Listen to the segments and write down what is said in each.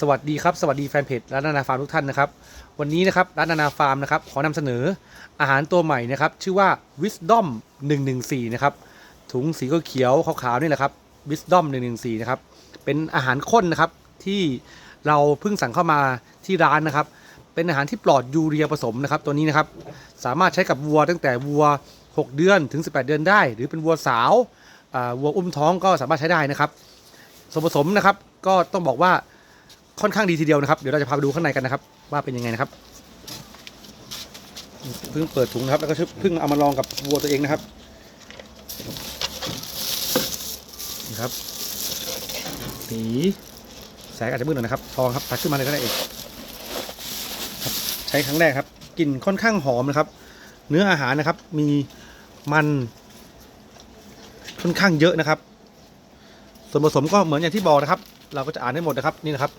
สวัสดีครับสวัสดีแฟนเพจร้านนานาฟาร์มทุกท่านนะครับ วันนี้นะครับร้านนานาฟาร์มนะครับขอนำเสนออาหารตัวใหม่นะครับชื่อว่า Wisdom 114นะครับถุงสีเขียวขาวๆนี่แหละครับ Wisdom 114นะครับเป็นอาหารข้นนะครับที่เราเพิ่งสั่งเข้ามาที่ร้านนะครับ เป็นอาหารที่ปลอดยูเรียผสมนะครับตัวนี้นะครับสามารถใช้กับวัวตั้งแต่วัว 6 เดือนถึง 18 เดือนได้ หรือเป็นวัวสาววัวอุ้มท้องก็สามารถใช้ได้นะครับส่วนผสมนะครับก็ต้องบอกว่า ค่อนข้างดีทีเดียวนะครับ เดี๋ยวเราจะพาไปดูข้างในกันนะครับ ว่าเป็นยังไงนะครับ เพิ่งเปิดถุงนะครับแล้วก็เพิ่งเอามาลองกับวัวตัวเองนะครับนี่ครับสีแสงอาจจะมืดหน่อยนะครับ ทองครับตัดขึ้นมาเลยก็ได้เองใช้ครั้งแรกครับกลิ่นค่อนข้างหอมนะครับ เนื้ออาหารนะครับ มีมันค่อนข้างเยอะนะครับ ส่วนผสมก็เหมือนอย่างที่บอกนะครับ เราก็จะอ่านให้หมดนะครับนี่นะครับ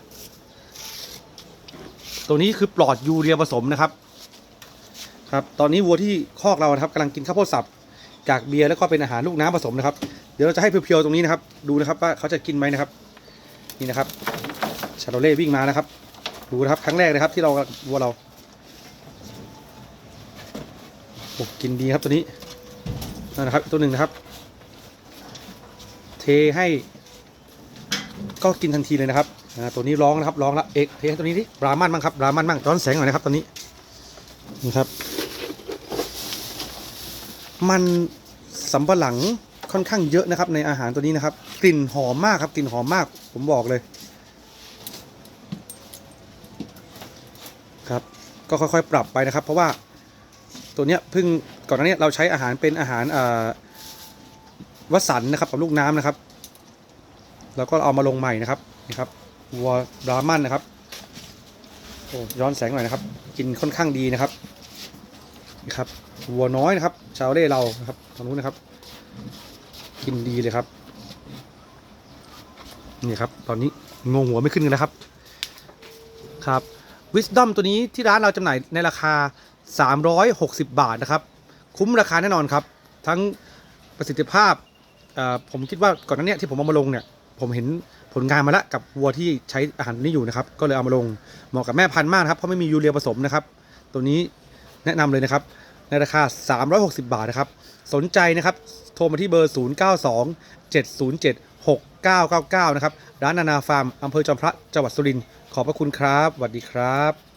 ตัวนี้คือปลอดยูเรียผสมนะครับ ครับ ตอนนี้วัวที่คอกเรานะครับกำลังกินข้าวโพดสับจากเบียร์แล้วก็เป็นอาหารลูกน้ำผสมนะครับ เดี๋ยวเราจะให้เพียวๆตรงนี้นะครับ ดูนะครับว่าเขาจะกินไหมนะครับ นี่นะครับชาโรเล่วิ่งมานะครับ ดูนะครับครั้งแรกนะครับ ที่เราวัวเราโอ้กินดีครับตัวนี้นะครับตัวหนึ่งนะครับ เทให้ก็กินทันทีเลยนะครับ ตัวนี้ร้องนะครับร้องละเอกเทให้ตัวนี้ดิบรามันบ้างครับบรามันบ้างร้อนแสงหน่อยนะครับตอนนี้นี่ครับ มันสำปะหลังค่อนข้างเยอะนะครับ ในอาหารตัวนี้นะครับ กลิ่นหอมมากครับกลิ่นหอมมาก ผมบอกเลย ครับ ก็ค่อยๆ ปรับไปนะครับ เพราะว่าตัวเนี้ยเพิ่งก่อนหน้านี้เราใช้อาหารเป็นอาหารวัสันนะครับกับลูกน้ำนะครับ แล้วก็เอามาลงใหม่นะครับนี่ครับ วัวบรามันนะครับโอ้ย้อนแสงหน่อยนะครับ กินค่อนข้างดีนะครับนี่ครับวัวน้อยนะครับ ชาวเล่เรานะครับตรงนู้นนะครับ กินดีเลยครับนี่ครับ ตอนนี้งงหัวไม่ขึ้นกันแล้วครับครับวิสดอมตัวนี้ที่ร้านเราจำหน่ายในราคา 360 บาทนะครับ คุ้มราคาแน่นอนครับ ทั้งประสิทธิภาพอ่อผมคิดว่าก่อนหน้านี้ที่ผมเอามาลงเนี่ย ผมเห็น ผลงานมาแล้วกับวัวที่ใช้อาหารนี้อยู่นะครับ ก็เลยเอามาลงเหมาะกับแม่พันธุ์มากครับเพราะไม่มียูเรียผสมนะครับ ตัวนี้แนะนำเลยนะครับ ในราคา 360 บาทนะครับ สนใจนะครับ โทรมาที่เบอร์ 092 707 6999 นะครับ ร้านนานาฟาร์มอำเภอจอมพระจังหวัดสุรินทร์ขอบพระคุณครับสวัสดีครับ